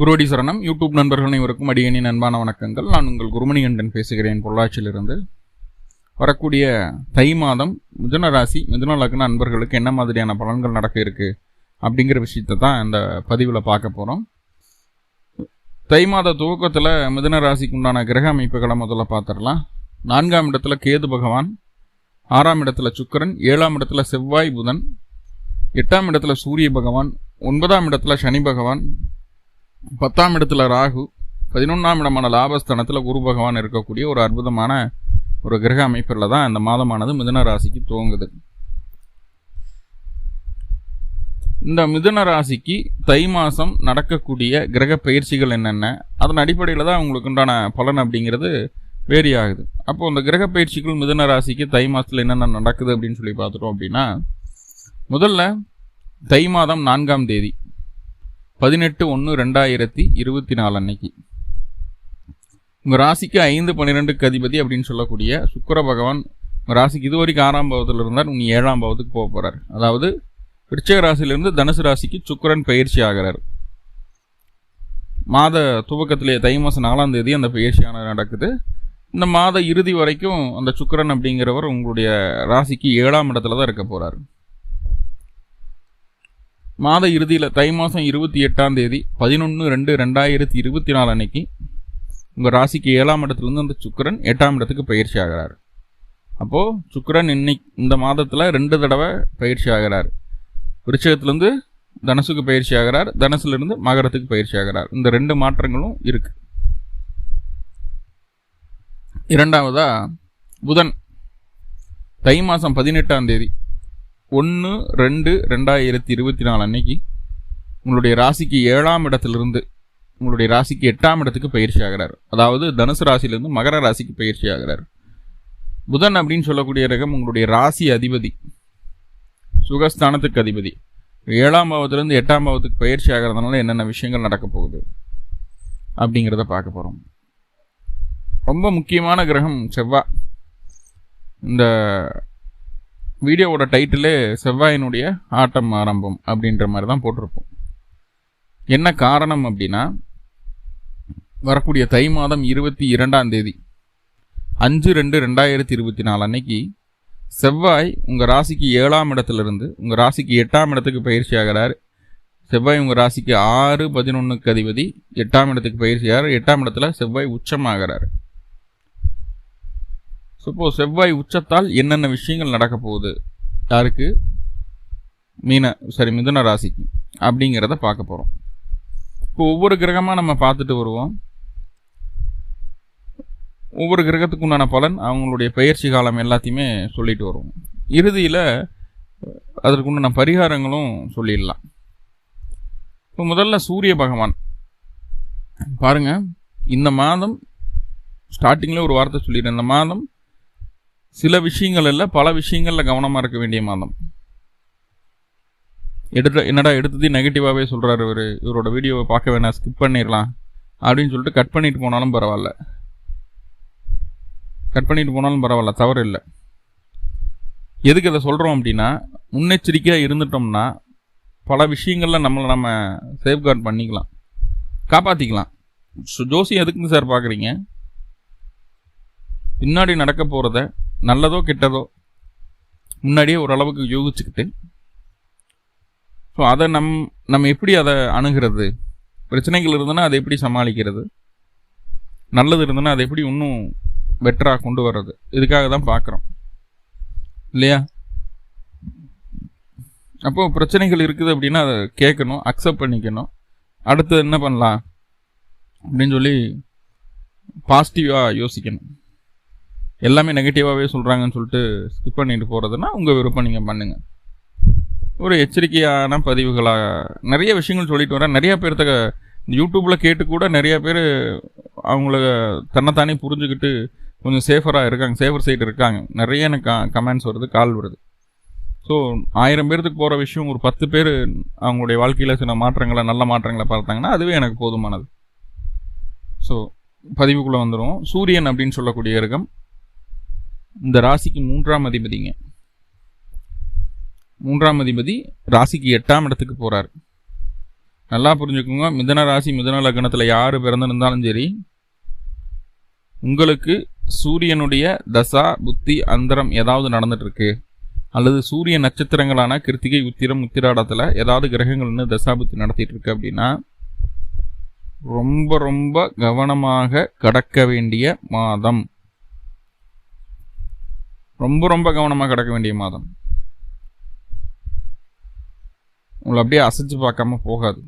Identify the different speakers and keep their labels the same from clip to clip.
Speaker 1: குருவடி சரணம். யூடியூப் நண்பர்கள் அனைவருக்கும் அடியணி நண்பான வணக்கங்கள். நான் உங்கள் குருமணிகண்டன் பேசுகிறேன். பொள்ளாச்சியிலிருந்து வரக்கூடிய தை மாதம் மிதுன ராசி மிதுன லக்ன நண்பர்களுக்கு என்ன மாதிரியான பலன்கள் நடக்க இருக்குது அப்படிங்கிற விஷயத்தை தான் இந்த பதிவில் பார்க்க போகிறோம் தை மாத துவக்கத்தில் மிதுன ராசிக்கு உண்டான கிரக அமைப்புகளை முதல்ல பார்த்துடலாம். நான்காம் இடத்துல கேது பகவான் ஆறாம் இடத்துல சுக்கிரன் ஏழாம் இடத்துல செவ்வாய் புதன் எட்டாம் இடத்துல சூரிய பகவான் ஒன்பதாம் இடத்துல சனி பகவான் பத்தாம் இடத்துல ராகு பதினொன்றாம் இடமான லாபஸ்தானத்தில் குரு பகவான் இருக்கக்கூடிய ஒரு அற்புதமான ஒரு கிரக அமைப்பில் தான் இந்த மாதமானது மிதுன ராசிக்கு துவங்குது. இந்த மிதுன ராசிக்கு தை மாதம் நடக்கக்கூடிய கிரக பயிற்சிகள் என்னென்ன அதன் அடிப்படையில் தான் உங்களுக்கு உண்டான பலன் அப்படிங்கிறது வேரி ஆகுது அப்போ அந்த கிரக பயிற்சிகள் மிதுன ராசிக்கு தை மாதத்தில் என்னென்ன நடக்குது அப்படின்னு சொல்லி பார்த்துட்டோம் அப்படின்னா முதல்ல தை மாதம் நான்காம் தேதி பதினெட்டு ஒன்று ரெண்டாயிரத்தி இருபத்தி நாலு அன்னைக்கு. உங்கள் ராசிக்கு ஐந்து பன்னிரெண்டுக்கு அதிபதி அப்படின்னு சொல்லக்கூடிய சுக்கர பகவான் உங்கள் ராசிக்கு இது வரைக்கும் ஆறாம் பாவத்தில் இருந்தார் உங்க ஏழாம் பாவத்துக்கு போக போகிறார் அதாவது விருச்சக ராசியிலிருந்து தனுசு ராசிக்கு சுக்கரன் பயிற்சி ஆகிறார். மாத துவக்கத்திலே தை மாதம் நாலாம் தேதி அந்த பயிற்சியானது நடக்குது. இந்த மாத இறுதி வரைக்கும் அந்த சுக்கரன் அப்படிங்கிறவர் உங்களுடைய ராசிக்கு ஏழாம் இடத்துல தான் இருக்க போகிறார் மாத இறுதியில் தை மாதம் இருபத்தி எட்டாம் தேதி பதினொன்று ரெண்டு ரெண்டாயிரத்தி இருபத்தி நாலு அன்னைக்கு உங்கள் ராசிக்கு ஏழாம் இடத்துலேருந்து அந்த சுக்கரன் எட்டாம் இடத்துக்கு பயிற்சி ஆகிறார். அப்போது சுக்கரன் இன்னைக்கு இந்த மாதத்தில் ரெண்டு தடவை பயிற்சி ஆகிறார். விருச்சகத்துலேருந்து தனுசுக்கு பயிற்சி ஆகிறார். தனுசுலேருந்து மகரத்துக்கு பயிற்சி ஆகிறார். இந்த ரெண்டு மாற்றங்களும் இருக்கு. இரண்டாவதாக புதன். தை மாதம் பதினெட்டாம் தேதி ஒன்று ரெண்டு ரெண்டாயிரத்தி இருபத்தி நாலு அன்னைக்கு உங்களுடைய ராசிக்கு ஏழாம் இடத்திலிருந்து உங்களுடைய ராசிக்கு எட்டாம் இடத்துக்கு பயிற்சி ஆகிறார். அதாவது தனுசு ராசியிலேருந்து மகர ராசிக்கு பயிற்சி ஆகிறார். புதன் அப்படின்னு சொல்லக்கூடிய ரகம் உங்களுடைய ராசி அதிபதி. சுகஸ்தானத்துக்கு அதிபதி. ஏழாம் பாவத்திலேருந்து எட்டாம் பாவத்துக்கு பயிற்சி ஆகிறதுனால என்னென்ன விஷயங்கள் நடக்க போகுது அப்படிங்கிறத பார்க்க போகிறோம் ரொம்ப முக்கியமான கிரகம் செவ்வாய் இந்த வீடியோவோட டைட்டிலே செவ்வாயினுடைய ஆட்டம் ஆரம்பம் அப்படின்ற மாதிரி தான் போட்டிருப்போம். என்ன காரணம் அப்படின்னா வரக்கூடிய தை மாதம் இருபத்தி இரண்டாம் தேதி அஞ்சு ரெண்டு ரெண்டாயிரத்தி இருபத்தி நாலு அன்னைக்கு செவ்வாய் உங்கள் ராசிக்கு ஏழாம் இடத்துலேருந்து உங்கள் ராசிக்கு எட்டாம் இடத்துக்கு பயிற்சி ஆகிறார். செவ்வாய் உங்கள் ராசிக்கு ஆறு பதினொன்றுக்கு அதிபதி எட்டாம் இடத்துக்கு பயிற்சி ஆகிறார். எட்டாம் இடத்துல செவ்வாய் உச்சமாகிறார். சப்போஸ் செவ்வாய் உச்சத்தால் என்னென்ன விஷயங்கள் நடக்க போகுது? யாருக்கு? மீன சரி மிதுன ராசிக்கு அப்படிங்கிறத பார்க்க போகிறோம் இப்போ ஒவ்வொரு கிரகமாக நம்ம பார்த்துட்டு வருவோம். ஒவ்வொரு கிரகத்துக்கு உண்டான பலன் அவங்களுடைய பயிற்சி காலம் எல்லாத்தையுமே சொல்லிட்டு வருவோம். இறுதியில் அதற்கு உண்டான பரிகாரங்களும் சொல்லிடலாம். இப்போ முதல்ல சூரிய பகவான். பாருங்க இந்த மாதம் ஸ்டார்டிங்கில் ஒரு வார்த்தை சொல்லிடுறேன். இந்த மாதம் சில விஷயங்கள் இல்லை பல விஷயங்களில் கவனமாக இருக்க வேண்டிய மாதம். எடுத்த என்னடா எடுத்தது நெகட்டிவாகவே சொல்கிறாரு இவர். இவரோட வீடியோவை பார்க்க வேணாம் ஸ்கிப் பண்ணிடலாம் அப்படின்னு சொல்லிட்டு கட் பண்ணிட்டு போனாலும் பரவாயில்ல. கட் பண்ணிட்டு போனாலும் பரவாயில்ல தவறு இல்லை. எதுக்கு அதை சொல்கிறோம் அப்படின்னா முன்னெச்சரிக்கையாக இருந்துட்டோம்னா பல விஷயங்களில் நம்மளை நம்ம சேஃப்கார்ட் பண்ணிக்கலாம். காப்பாற்றிக்கலாம் ஜோசி எதுக்குங்க சார் பார்க்குறீங்க பின்னாடி நடக்க போகிறத நல்லதோ கெட்டதோ முன்னாடியே ஓரளவுக்கு யோகிச்சுக்கிட்டு ஸோ அதை நம் நம்ம எப்படி அதை அணுகிறது? பிரச்சனைகள் இருந்ததுன்னா அதை எப்படி சமாளிக்கிறது? நல்லது இருந்ததுன்னா அதை எப்படி இன்னும் பெட்டராக கொண்டு வர்றது? இதுக்காக தான் பார்க்குறோம். இல்லையா? அப்போது பிரச்சனைகள் இருக்குது அப்படின்னா அதை கேட்கணும் அக்செப்ட் பண்ணிக்கணும். அடுத்து என்ன பண்ணலாம்? அப்படின்னு சொல்லி பாசிட்டிவாக யோசிக்கணும். எல்லாமே நெகட்டிவாகவே சொல்கிறாங்கன்னு சொல்லிட்டு ஸ்கிப் பண்ணிட்டு போகிறதுனா உங்கள் விருப்பம் நீங்கள் பண்ணுங்கள் ஒரு எச்சரிக்கையான பதிவுகளாக நிறைய விஷயங்கள் சொல்லிட்டு வரேன். நிறையா பேர்த்த யூடியூப்பில் கேட்டு கூட நிறையா பேர் அவங்கள தன்னைத்தானே புரிஞ்சுக்கிட்டு கொஞ்சம் சேஃபராக இருக்காங்க சேஃபர் சைடு இருக்காங்க. நிறைய எனக்கு கமெண்ட்ஸ் வருது கால் வருது. ஸோ ஆயிரம் பேர்த்துக்கு போகிற விஷயம் ஒரு பத்து பேர் அவங்களுடைய வாழ்க்கையில் சில மாற்றங்களை நல்ல மாற்றங்களை பார்த்தாங்கன்னா அதுவே எனக்கு போதுமானது. ஸோ பதிவுக்குள்ளே வந்துடும் சூரியன் அப்படின்னு சொல்லக்கூடிய இருக்கம் இந்த ராசிக்கு மூன்றாம் அதிபதிங்க. மூன்றாம் அதிபதி ராசிக்கு எட்டாம் இடத்துக்கு போகிறார் நல்லா புரிஞ்சுக்கோங்க. மிதன ராசி மிதன லக்னத்தில் யார் பிறந்திருந்தாலும் சரி உங்களுக்கு சூரியனுடைய தசா புத்தி அந்தரம் ஏதாவது நடந்துட்டுருக்கு. அல்லது சூரிய நட்சத்திரங்களான கிருத்திகை உத்திரம் உத்திராடத்தில் ஏதாவது கிரகங்கள்னு தசா புத்தி நடத்திட்டு இருக்கு அப்படின்னா ரொம்ப ரொம்ப கவனமாக கடக்க வேண்டிய மாதம். ரொம்ப ரொம்ப கவனமாக கிடக்க வேண்டிய மாதம். உங்களை அப்படியே அசைச்சு பார்க்காம போகாது.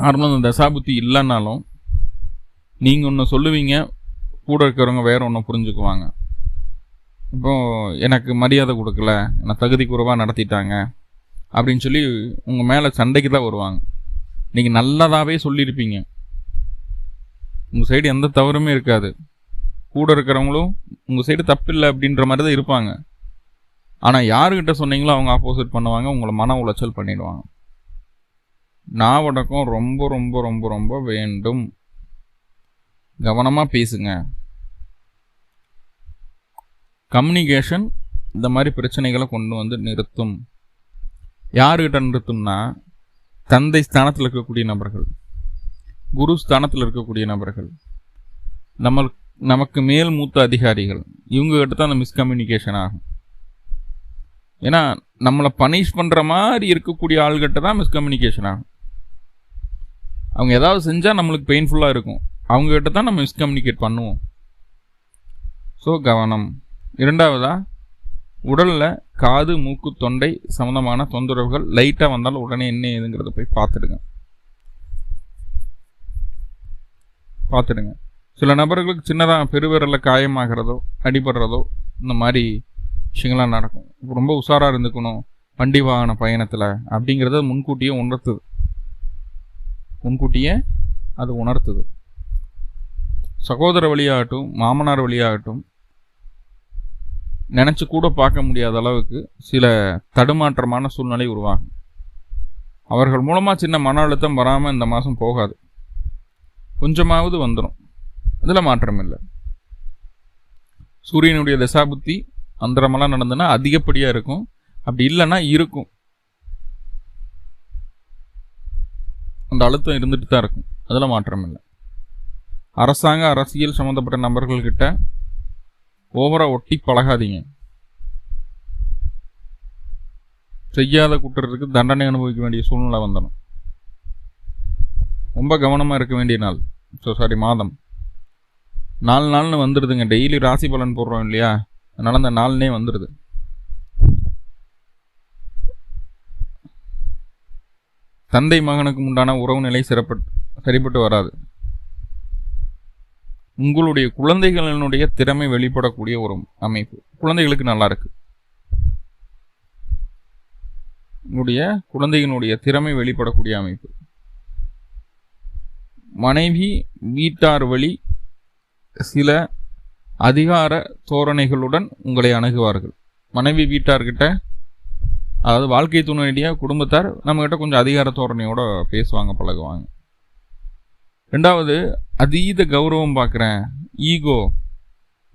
Speaker 1: நார்மலாக இந்த தசாபுத்தி இல்லைன்னாலும் நீங்கள் ஒன்று சொல்லுவீங்க கூட இருக்கிறவங்க வேற ஒன்று புரிஞ்சுக்குவாங்க. இப்போ எனக்கு மரியாதை கொடுக்கல என்னை தகுதி குறைவாக நடத்திட்டாங்க அப்படின்னு சொல்லி உங்கள் மேலே சண்டைக்கு தான் வருவாங்க. நீங்கள் நல்லதாகவே சொல்லியிருப்பீங்க. உங்கள் சைடு எந்த தவறுமே இருக்காது. கூட இருக்கிறவங்களும் உங்கள் சைடு தப்பில்லை அப்படின்ற மாதிரி தான் இருப்பாங்க. ஆனால் யாருக்கிட்ட சொன்னீங்களோ அவங்க ஆப்போசிட் பண்ணுவாங்க உங்களை மன உளைச்சல் பண்ணிடுவாங்க. நான் வடக்கம் ரொம்ப ரொம்ப ரொம்ப ரொம்ப வேண்டும். கவனமாக பேசுங்க. கம்யூனிகேஷன் இந்த மாதிரி பிரச்சனைகளை கொண்டு வந்து நிறுத்தும். யாருக்கிட்ட நிறுத்தும்னா தந்தை ஸ்தானத்தில் இருக்கக்கூடிய நபர்கள் குரு ஸ்தானத்தில் இருக்கக்கூடிய நபர்கள். நம்ம நமக்கு மேல் மூத்த அதிகாரிகள் இவங்ககிட்ட தான் அந்த மிஸ்கம்யூனிகேஷன் ஆகும். ஏன்னா நம்மளை பனிஷ் பண்ணுற மாதிரி இருக்கக்கூடிய ஆள்கிட்ட தான் மிஸ்கம்யூனிகேஷன் ஆகும். அவங்க ஏதாவது செஞ்சால் நம்மளுக்கு பெயின்ஃபுல்லாக இருக்கும். அவங்ககிட்ட தான் நம்ம மிஸ்கம்யூனிகேட் பண்ணுவோம். ஸோ கவனம். இரண்டாவதா உடலில் காது மூக்கு தொண்டை சம்மந்தமான தொந்தரவுகள் லைட்டாக வந்தாலும் உடனே என்ன ஏதுங்கிறத போய் பார்த்துடுங்க. பார்த்துடுங்க. சில நபர்களுக்கு சின்னதாக பெருவிரலில் காயமாகிறதோ அடிபடுறதோ இந்த மாதிரி விஷயங்கள்லாம் நடக்கும். ரொம்ப உஷாராக இருந்துக்கணும் வண்டி வாகன பயணத்தில் அப்படிங்கிறத முன்கூட்டியே உணர்த்துது. முன்கூட்டியே அது உணர்த்துது. சகோதர வழியாகட்டும் மாமனார் வழியாகட்டும் நினச்சி கூட பார்க்க முடியாத அளவுக்கு சில தடுமாற்றமான சூழ்நிலை உருவாகும். அவர்கள் மூலமாக சின்ன மன அழுத்தம் வராமல் இந்த மாதம் போகாது. கொஞ்சமாவது வந்துடும் இதில் மாற்றம் இல்லை சூரியனுடைய தசாபுத்தி அந்தரமெல்லாம் நடந்ததுன்னா அதிகப்படியாக இருக்கும். அப்படி இல்லைன்னா இருக்கும். அந்த அழுத்தம் இருந்துட்டு தான் இருக்கும். அதில் மாற்றம் இல்லை அரசாங்க அரசியல் சம்மந்தப்பட்ட நபர்கள்கிட்ட ஓவராக ஒட்டி பழகாதீங்க. செய்யாத குற்றத்துக்கு தண்டனை அனுபவிக்க வேண்டிய சூழ்நிலை வந்துடும் ரொம்ப கவனமாக இருக்க வேண்டிய நாள். ஸோ சாரி மாதம். நாலு நாள்னு வந்துடுதுங்க டெய்லி ராசி பலன் போடுறோம் இல்லையா? அதனால் அந்த நாள்னே வந்துடுது தந்தை மகனுக்கு உண்டான உறவு நிலை சிறப்பட்டு சரிப்பட்டு வராது. உங்களுடைய குழந்தைகளினுடைய திறமை வெளிப்படக்கூடிய ஒரு அமைப்பு. குழந்தைகளுக்கு நல்லா இருக்கு. உங்களுடைய குழந்தைகளுடைய திறமை வெளிப்படக்கூடிய அமைப்பு. மனைவி வீட்டார் வழி சில அதிகார தோரணைகளுடன் உங்களை அணுகுவார்கள். மனைவி வீட்டார்கிட்ட அதாவது வாழ்க்கை துணையிடையே குடும்பத்தார் நம்மக்கிட்ட கொஞ்சம் அதிகார தோரணையோட பேசுவாங்க பழகுவாங்க. ரெண்டாவது அதீத கௌரவம் பார்க்குறேன் ஈகோ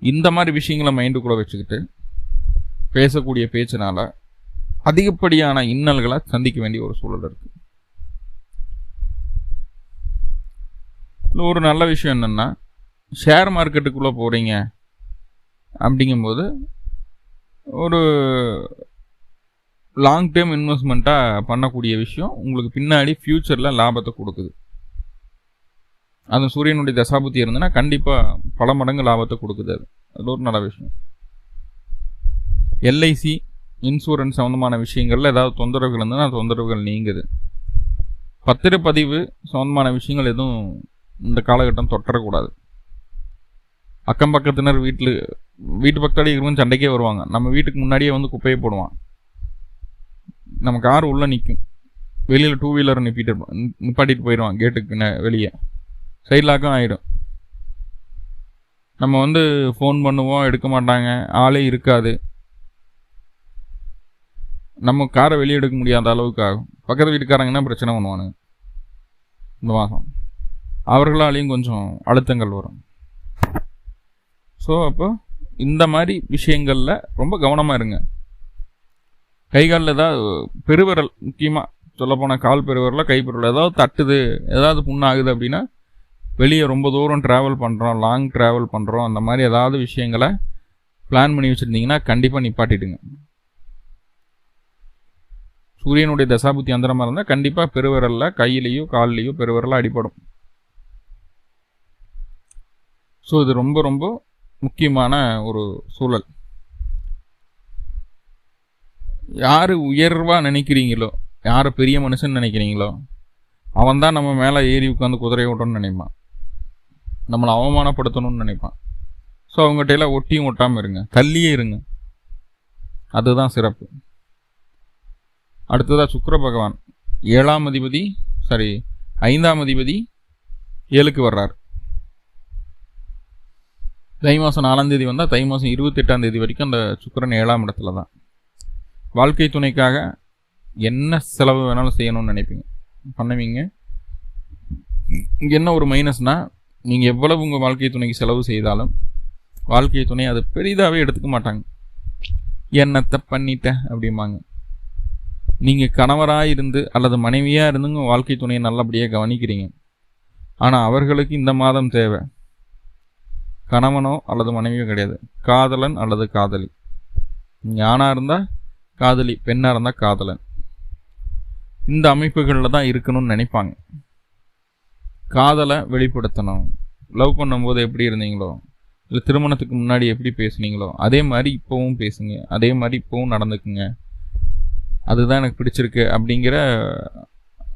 Speaker 1: இந்த மாதிரி விஷயங்களை மைண்டுக்குள்ளே வச்சுக்கிட்டு பேசக்கூடிய பேச்சினால் அதிகப்படியான இன்னல்களை சந்திக்க வேண்டிய ஒரு சூழல் இருக்குது ஒரு நல்ல விஷயம் என்னென்னா ஷேர் மார்க்கெட்டுக்குள்ளே போகிறீங்க அப்படிங்கும்போது ஒரு லாங் டேர்ம் இன்வெஸ்ட்மெண்ட்டாக பண்ணக்கூடிய விஷயம் உங்களுக்கு பின்னாடி ஃப்யூச்சரில் லாபத்தை கொடுக்குது. அது சூரியனுடைய தசாபுத்தி இருந்ததுன்னா கண்டிப்பாக பல மடங்கு லாபத்தை கொடுக்குது அது. அது ஒரு நல்ல விஷயம். எல்ஐசி இன்சூரன்ஸ் சம்மந்தமான விஷயங்களில் ஏதாவது தொந்தரவுகள் இருந்ததுன்னா தொந்தரவுகள் நீங்குது. பத்திரப்பதிவு சம்மந்தமான விஷயங்கள் எதுவும் இந்த காலகட்டம் தொட்டரக்கூடாது அக்கம் பக்கத்தினர் வீட்டில் வீட்டு பக்கத்தாடி இருக்கும் சண்டைக்கே வருவாங்க. நம்ம வீட்டுக்கு முன்னாடியே வந்து குப்பையை போடுவான். நம்ம கார் உள்ளே நிற்கும் வெளியில் டூ வீலர் நிப்பிட்டு நிப்பாட்டிட்டு போயிடுவான் கேட்டுக்கு வெளியே. சைட் லாக்கும் ஆகிடும் நம்ம வந்து ஃபோன் பண்ணுவோம் எடுக்க மாட்டாங்க. ஆளே இருக்காது. நம்ம காரை வெளியே எடுக்க முடியாத அளவுக்கு ஆகும். பக்கத்து வீட்டுக்காரங்கன்னா பிரச்சனை பண்ணுவானுங்க? இந்த மாதம் அவர்களாலேயும் கொஞ்சம் அழுத்தங்கள் வரும். ஸோ அப்போ இந்த மாதிரி விஷயங்களில் ரொம்ப கவனமாக இருங்க. கை காலில் ஏதாவது பெருவிரல் முக்கியமாக சொல்லப்போனால் கால் பெருவிரல கை ஏதாவது தட்டுது ஏதாவது புண்ணாகுது அப்படின்னா வெளியே ரொம்ப தூரம் ட்ராவல் பண்ணுறோம் லாங் ட்ராவல் பண்ணுறோம் அந்த மாதிரி ஏதாவது விஷயங்களை பிளான் பண்ணி வச்சுருந்தீங்கன்னா கண்டிப்பாக நிப்பாட்டிடுங்க. சூரியனுடைய தசாபுத்தி அந்தரமாக இருந்தால் கண்டிப்பாக பெருவிரலில் கையிலையோ கால்லையோ பெருவிரலாக அடிபடும். ஸோ இது ரொம்ப ரொம்ப முக்கியமான ஒரு சூழல். யார் உயர்வாக நினைக்கிறீங்களோ யாரை பெரிய மனுஷன் நினைக்கிறீங்களோ அவன் தான் நம்ம மேலே ஏறி உட்காந்து குதிரை ஓட்டணும்னு நினைப்பான். நம்மளை அவமானப்படுத்தணும்னு நினைப்பான். ஸோ அவங்ககிட்ட எல்லாம் ஒட்டியும் ஒட்டாமல் இருங்க. தள்ளியே இருங்க. அதுதான் சிறப்பு. அடுத்ததாக சுக்கர பகவான். ஏழாம் அதிபதி சாரி ஐந்தாம் அதிபதி ஏழுக்கு வர்றார். தை மாதம் நாலாம் தேதி வந்தால் தை மாதம் இருபத்தெட்டாம் தேதி வரைக்கும் அந்த சுக்கரன் ஏழாம் இடத்துல தான். வாழ்க்கை துணைக்காக என்ன செலவு வேணாலும் செய்யணும்னு நினைப்பீங்க. பண்ணுவீங்க. இங்கே என்ன ஒரு மைனஸ்னால் நீங்கள் எவ்வளவு உங்கள் வாழ்க்கை துணைக்கு செலவு செய்தாலும் வாழ்க்கை துணை அதை பெரிதாகவே எடுத்துக்க மாட்டாங்க. என்னத்தை பண்ணிட்ட? அப்படிம்பாங்க. நீங்கள் கணவராக இருந்து அல்லது மனைவியாக இருந்து உங்கள் வாழ்க்கை துணையை நல்லபடியாக கவனிக்கிறீங்க. ஆனால் அவர்களுக்கு இந்த மாதம் தேவை. கணவனோ அல்லது மனைவியோ கிடையாது. காதலன் அல்லது காதலி. ஞானாக இருந்தால் காதலி பெண்ணாக இருந்தால் காதலன். இந்த அமைப்புகளில் தான் இருக்கணும்னு நினைப்பாங்க. காதலை வெளிப்படுத்தணும். லவ் பண்ணும்போது எப்படி இருந்தீங்களோ இல்லை திருமணத்துக்கு முன்னாடி எப்படி பேசுனீங்களோ அதே மாதிரி இப்போவும் பேசுங்க. அதே மாதிரி இப்போவும் நடந்துக்குங்க. அதுதான் எனக்கு பிடிச்சிருக்கு அப்படிங்கிற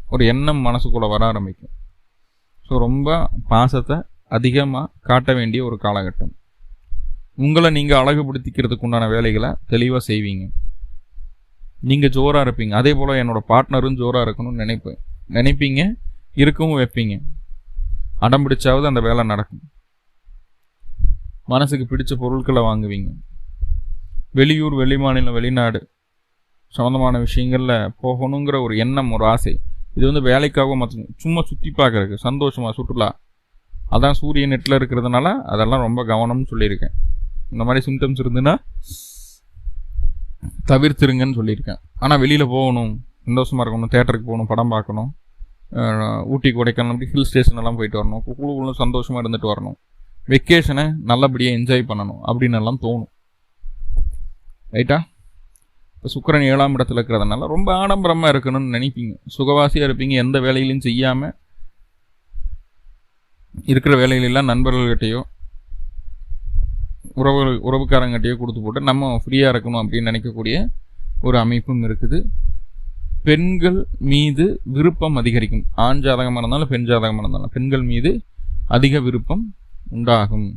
Speaker 1: ஒரு எண்ணம் மனசுக்குள்ளே வர ஆரம்பிக்கும். ஸோ ரொம்ப பாசத்தை அதிகமாக காட்ட வேண்டிய ஒரு காலகட்டம். உங்களை நீங்கள் அழகுபடுத்திக்கிறதுக்கு உண்டான வேலைகளை தெளிவாக செய்வீங்க. நீங்கள் ஜோராக இருப்பீங்க. அதே போல் என்னோடய பார்ட்னரும் ஜோராக இருக்கணும்னு நினைப்பேன் நினைப்பீங்க. இருக்கவும் வைப்பீங்க. அடம் பிடிச்சாவது அந்த வேலை நடக்கும். மனசுக்கு பிடிச்ச பொருட்களை வாங்குவீங்க. வெளியூர் வெளிமாநிலம் வெளிநாடு சம்மந்தமான விஷயங்களில் போகணுங்கிற ஒரு எண்ணம் ஒரு ஆசை. இது வந்து வேலைக்காகவும் மற்ற சும்மா சுற்றி பார்க்குறதுக்கு சந்தோஷமாக சுற்றுலா. அதான் சூரிய நெட்டில் இருக்கிறதுனால அதெல்லாம் ரொம்ப கவனம்னு சொல்லியிருக்கேன். இந்த மாதிரி சிம்டம்ஸ் இருந்துன்னா தவிர்த்துருங்கன்னு சொல்லியிருக்கேன். ஆனால் வெளியில் போகணும் சந்தோஷமாக இருக்கணும் தேட்டருக்கு போகணும் படம் பார்க்கணும் ஊட்டி கொடைக்கானல் அப்படி ஹில் ஸ்டேஷன் எல்லாம் போயிட்டு வரணும். குழு குழு சந்தோஷமாக இருந்துட்டு வரணும். வெக்கேஷனை நல்லபடியாக என்ஜாய் பண்ணணும் அப்படின்னு எல்லாம் தோணும். ரைட்டா இப்போ சுக்கரன் ஏழாம் இடத்துல இருக்கிறதுனால ரொம்ப ஆடம்பரமாக இருக்கணும்னு நினைப்பீங்க. சுகவாசியாக இருப்பீங்க. எந்த வேலையிலையும் செய்யாமல் இருக்கிற வேலைகளெல்லாம் நண்பர்கள்கிட்டையோ உறவு உறவுக்காரங்கிட்டையோ கொடுத்து போட்டு நம்ம ஃப்ரீயாக இருக்கணும் அப்படின்னு நினைக்கக்கூடிய ஒரு அமைப்பும் இருக்குது. பெண்கள் மீது விருப்பம் அதிகரிக்கும். ஆண் ஜாதகமாக இருந்தாலும் பெண் ஜாதகமாக இருந்தாலும் பெண்கள் மீது அதிக விருப்பம் உண்டாகும்.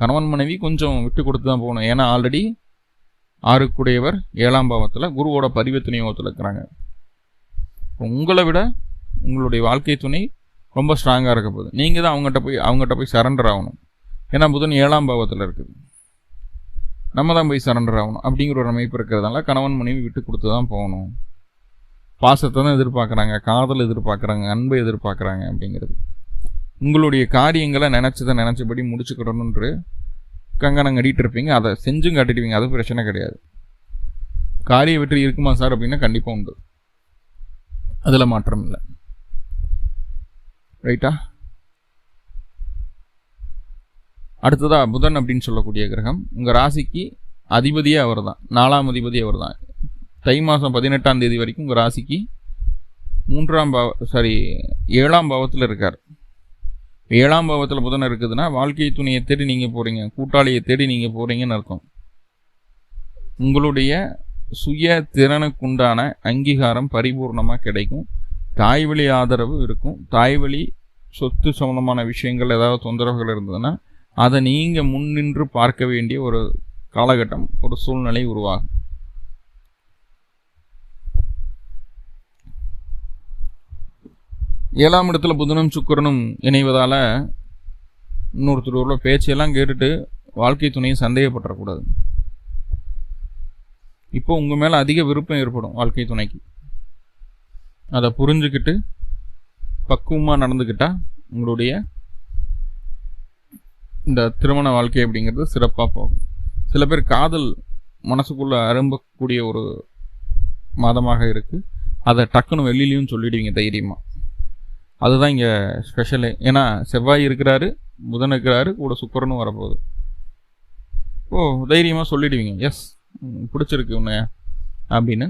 Speaker 1: கணவன் மனைவி கொஞ்சம் விட்டு கொடுத்து தான் போகணும். ஏன்னா ஆல்ரெடி ஆறுக்குடையவர் ஏழாம் பாவத்தில் குருவோட பரிவர்த்தனை யோகத்தில் இருக்கிறாங்க. உங்களை விட உங்களுடைய வாழ்க்கை துணை ரொம்ப ஸ்ட்ராங்காக இருக்க போகுது. நீங்கள் தான் அவங்ககிட்ட போய் அவங்ககிட்ட போய் சரண்டர் ஆகணும். ஏன்னா புதன் ஏழாம் பாவத்தில் இருக்குது. நம்ம தான் போய் சரண்டர் ஆகணும். அப்படிங்கிற ஒரு அமைப்பு இருக்கிறதுனால கணவன் மனைவி விட்டு கொடுத்து தான் போகணும். பாசத்தை தான் எதிர்பார்க்குறாங்க. காதல் எதிர்பார்க்குறாங்க. அன்பை எதிர்பார்க்குறாங்க அப்படிங்கிறது. உங்களுடைய காரியங்களை நினச்சதை நினச்சபடி முடிச்சுக்கிடணுன்ற கங்கணம் கட்டிகிட்டு இருப்பீங்க. அதை செஞ்சும் காட்டிடுவீங்க. அது பிரச்சனை கிடையாது. காரிய வெற்றி இருக்குமா சார்? அப்படின்னா கண்டிப்பாக உண்டு. அதில் மாற்றம் இல்லை. ரைட்டா அடுத்ததாக புதன் அப்படின்னு சொல்லக்கூடிய கிரகம். உங்கள் ராசிக்கு அதிபதியே அவர் தான் நாலாம் அதிபதி அவர் தான் தை மாதம் பதினெட்டாம் தேதி வரைக்கும் உங்கள் ராசிக்கு மூன்றாம் பாவ சாரி ஏழாம் பாவத்தில் இருக்கார். ஏழாம் பாவத்தில் புதன் இருக்குதுன்னா வாழ்க்கை துணையை தேடி நீங்கள் போகிறீங்க கூட்டாளியை தேடி நீங்கள் போகிறீங்கன்னு அர்த்தம். உங்களுடைய சுய திறனுக்குண்டான அங்கீகாரம் பரிபூர்ணமாக கிடைக்கும். தாய்வழி ஆதரவு இருக்கும். தாய்வழி சொத்து சம்மந்தமான விஷயங்கள் ஏதாவது தொந்தரவுகள் இருந்ததுன்னா அதை நீங்கள் முன்னின்று பார்க்க வேண்டிய ஒரு காலகட்டம் ஒரு சூழ்நிலை உருவாகும். ஏழாம் இடத்துல புதனும் சுக்கரனும் இணைவதால் இன்னொருத்தரோட பேச்செல்லாம் கேட்டுட்டு வாழ்க்கை துணையும் சந்தேகப்பட்டுறக்கூடாது. இப்போ உங்கள் மேலே அதிக விருப்பம் ஏற்படும் வாழ்க்கை துணைக்கு. அதை புரிஞ்சுக்கிட்டு பக்குவமாக நடந்துக்கிட்டால் உங்களுடைய இந்த திருமண வாழ்க்கை அப்படிங்கிறது சிறப்பாக போகும். சில பேர் காதல் மனசுக்குள்ளே அரும்பக்கூடிய ஒரு மாதமாக இருக்குது அதை டக்குன்னு வெளியிலையும் சொல்லிடுவீங்க தைரியமாக அதுதான் இங்கே ஸ்பெஷலு ஏன்னா செவ்வாய் இருக்கிறாரு புதன் இருக்கிறாரு கூட சுக்கரனும் வரப்போகுது. ஓ தைரியமாக சொல்லிடுவீங்க. எஸ் பிடிச்சிருக்கு உன்னை அப்படின்னு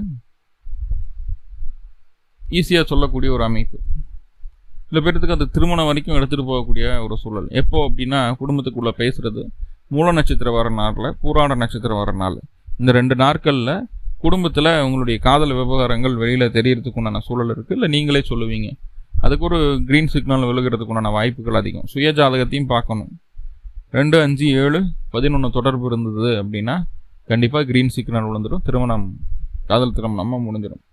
Speaker 1: ஈஸியாக சொல்லக்கூடிய ஒரு அமைப்பு. சில பேர்த்துக்கு அந்த திருமணம் வரைக்கும் எடுத்துகிட்டு போகக்கூடிய ஒரு சூழல். எப்போ அப்படின்னா குடும்பத்துக்குள்ளே பேசுகிறது மூல நட்சத்திரம் வர நாளில் பூராட நட்சத்திரம் வர நாள். இந்த ரெண்டு நாட்களில் குடும்பத்தில் உங்களுடைய காதல் விவகாரங்கள் வெளியில் தெரியறதுக்கு உண்டான சூழல் இருக்குது இல்லை நீங்களே சொல்லுவீங்க. அதுக்கு ஒரு க்ரீன் சிக்னல் விழுகிறதுக்கு உண்டான வாய்ப்புகள் அதிகம். சுய ஜாதகத்தையும் பார்க்கணும். ரெண்டு அஞ்சு ஏழு பதினொன்று தொடர்பு இருந்தது அப்படின்னா கண்டிப்பாக க்ரீன் சிக்னல் விழுந்துடும் திருமணம் காதல் திருமணமாக முடிஞ்சிடும்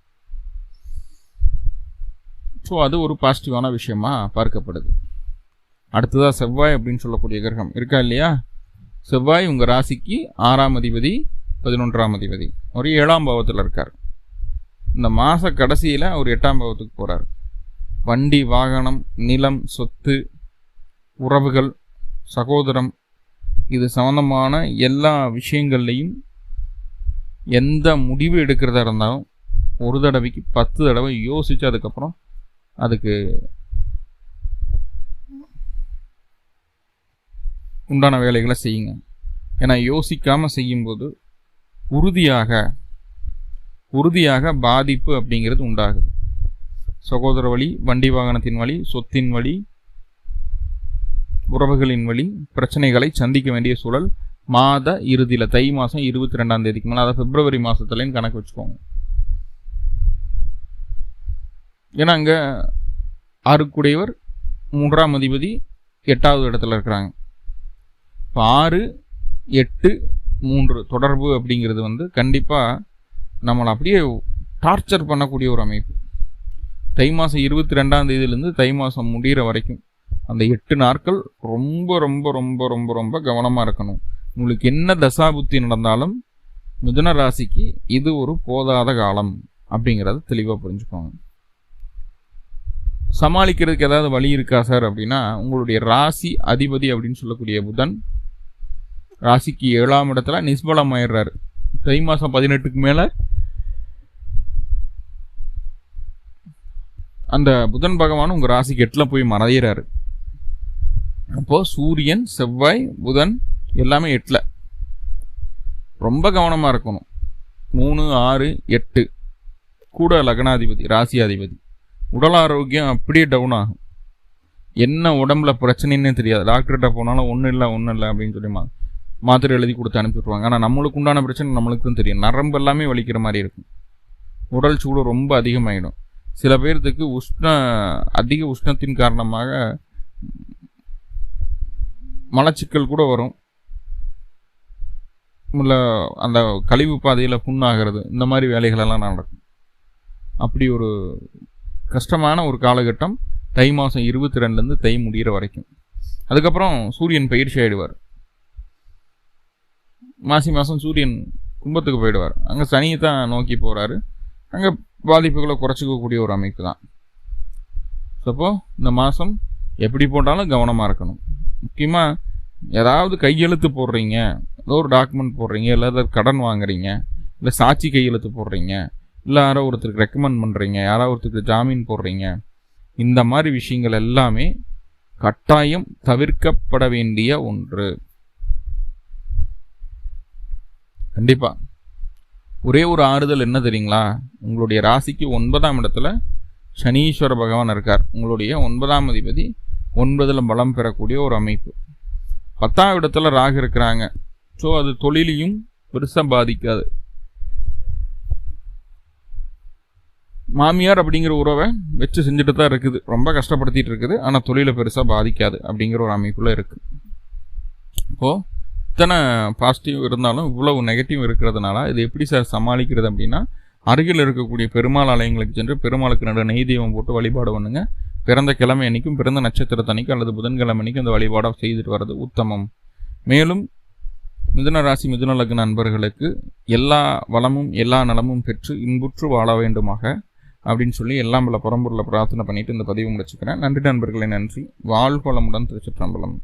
Speaker 1: ஸோ அது ஒரு பாசிட்டிவான விஷயமா பார்க்கப்படுது. அடுத்ததாக செவ்வாய் அப்படின்னு சொல்லக்கூடிய கிரகம் இருக்கா இல்லையா? செவ்வாய் உங்கள் ராசிக்கு ஆறாம் அதிபதி பதினொன்றாம் அதிபதி. ஒரு ஏழாம் பாவத்தில் இருக்கார். இந்த மாத கடைசியில் அவர் எட்டாம் பாவத்துக்கு போகிறார் வண்டி வாகனம் நிலம் சொத்து உறவுகள் சகோதரம் இது சம்மந்தமான எல்லா விஷயங்கள்லையும் எந்த முடிவு எடுக்கிறதா இருந்தாலும் ஒரு தடவைக்கு பத்து தடவை யோசித்து அதுக்கப்புறம் அதுக்கு உண்டான வேலைகளை செய்யுங்க. ஏன்னா யோசிக்காமல் செய்யும்போது உறுதியாக உறுதியாக பாதிப்பு அப்படிங்கிறது உண்டாகுது. சகோதர வழி வண்டி வாகனத்தின் வழி சொத்தின் வழி உறவுகளின் வழி பிரச்சனைகளை சந்திக்க வேண்டிய சூழல் மாத இறுதியில் தை மாதம் இருபத்தி ரெண்டாம் தேதிக்கு மேலே அதை பிப்ரவரி மாதத்துலேயும் கணக்கு வச்சுக்கோங்க. ஏன்னா அங்கே ஆறுக்குடையவர் மூன்றாம் அதிபதி எட்டாவது இடத்துல இருக்கிறாங்க. இப்போ ஆறு எட்டு மூன்று தொடர்பு அப்படிங்கிறது வந்து கண்டிப்பாக நம்மளை அப்படியே டார்ச்சர் பண்ணக்கூடிய ஒரு அமைப்பு. தை மாதம் இருபத்தி ரெண்டாம் தேதியிலேருந்து தை மாதம் முடிகிற வரைக்கும் அந்த எட்டு நாட்கள் ரொம்ப ரொம்ப ரொம்ப ரொம்ப ரொம்ப கவனமாக இருக்கணும். உங்களுக்கு என்ன தசாபுத்தி நடந்தாலும் மிதுன ராசிக்கு இது ஒரு போதாத காலம் அப்படிங்கிறத தெளிவாக புரிஞ்சுக்கோங்க. சமாளிக்கிறதுக்கு ஏதாவது வழி இருக்கா சார்? அப்படின்னா உங்களுடைய ராசி அதிபதி அப்படின்னு சொல்லக்கூடிய புதன் ராசிக்கு ஏழாம் இடத்துல நிஸ்பலம் ஆயிடுறாரு. தை மாதம் பதினெட்டுக்கு மேலே அந்த புதன் பகவான் உங்கள் ராசிக்கு எட்டில் போய் மறையிறாரு. அப்போது சூரியன் செவ்வாய் புதன் எல்லாமே எட்டில். ரொம்ப கவனமாக இருக்கணும். மூணு ஆறு எட்டு. கூட லக்னாதிபதி ராசி அதிபதி உடல் ஆரோக்கியம் அப்படியே டவுன் ஆகும். என்ன உடம்புல பிரச்சனைன்னு தெரியாது. டாக்டர்கிட்ட போனாலும் ஒன்றும் இல்லை ஒன்றும் இல்லை அப்படின்னு சொல்லி மா மாத்திரை எழுதி கொடுத்து அனுப்பிவிட்ருவாங்க ஆனால் நம்மளுக்கு உண்டான பிரச்சனை நம்மளுக்கும் தெரியும். நரம்பு எல்லாமே வலிக்கிற மாதிரி இருக்கும். உடல் சூடு ரொம்ப அதிகமாகிடும் சில பேர்த்துக்கு உஷ்ண அதிக உஷ்ணத்தின் காரணமாக மலச்சிக்கல் கூட வரும். இல்லை அந்த கழிவு பாதையில் புண்ணாகிறது. இந்த மாதிரி வேலைகளெல்லாம் நடக்கும். அப்படி ஒரு கஷ்டமான ஒரு காலகட்டம். தை மாதம் இருபத்தி ரெண்டுலேருந்து தை முடிகிற வரைக்கும். அதுக்கப்புறம் சூரியன் பயிற்சி ஆகிடுவார் மாசி மாதம் சூரியன் கும்பத்துக்கு போயிடுவார். அங்கே சனியை தான் நோக்கி போகிறாரு அங்கே பாதிப்புகளை குறைச்சிக்கக்கூடிய ஒரு அமைப்பு தான். ஸோ இந்த மாதம் எப்படி போட்டாலும் கவனமாக இருக்கணும். முக்கியமாக ஏதாவது கையெழுத்து போடுறீங்க. ஏதோ ஒரு டாக்குமெண்ட் போடுறீங்க. இல்லை ஏதாவது கடன் வாங்குறீங்க. இல்லை சாட்சி கையெழுத்து போடுறீங்க. இல்லை யாரோ ஒருத்தருக்கு ரெக்கமெண்ட் பண்ணுறீங்க யாரோ ஒருத்தருக்கு ஜாமீன் போடுறீங்க இந்த மாதிரி விஷயங்கள் எல்லாமே கட்டாயம் தவிர்க்கப்பட வேண்டிய ஒன்று. கண்டிப்பாக ஒரே ஒரு ஆறுதல் என்ன தெரியுங்களா? உங்களுடைய ராசிக்கு ஒன்பதாம் இடத்துல சனீஸ்வர பகவான் இருக்கார். உங்களுடைய ஒன்பதாம் அதிபதி ஒன்பதில் பலம் பெறக்கூடிய ஒரு அமைப்பு. பத்தாம் இடத்துல ராகு இருக்கிறாங்க. ஸோ அது தொழிலையும் பெருசாக பாதிக்காது. மாமியார் அப்படிங்கிற உறவை வச்சு செஞ்சுட்டு தான் இருக்குது. ரொம்ப கஷ்டப்படுத்திட்டு இருக்குது. ஆனால் தொழிலை பெருசாக பாதிக்காது அப்படிங்கிற ஒரு அமைப்புல இருக்குது இப்போது இத்தனை பாசிட்டிவ் இருந்தாலும் இவ்வளவு நெகட்டிவ் இருக்கிறதுனால இது எப்படி சார் சமாளிக்கிறது அப்படின்னா அருகில் இருக்கக்கூடிய பெருமாள் ஆலயங்களுக்கு சென்று பெருமாளுக்கு நடு நெய் தெய்வம் போட்டு வழிபாடு பண்ணுங்க. பிறந்த கிழமை அன்னைக்கும் பிறந்த நட்சத்திரத்தன்னைக்கும் அல்லது புதன்கிழமை அன்னைக்கும் அந்த வழிபாடை செய்துட்டு வர்றது உத்தமம். மேலும் மிதுன ராசி மிதுன லக்ன நண்பர்களுக்கு எல்லா வளமும் எல்லா நலமும் பெற்று இன்புற்று வாழ வேண்டுமாக அப்படின்னு சொல்லி எல்லாம் பல பரம்பூரில் பிரார்த்தனை பண்ணிவிட்டு இந்த பதிவு முடிச்சுக்கிறேன். நன்றி நண்பர்களை நன்றி. வாழ்வளமுடன் திருச்சிற்றம்பலம்.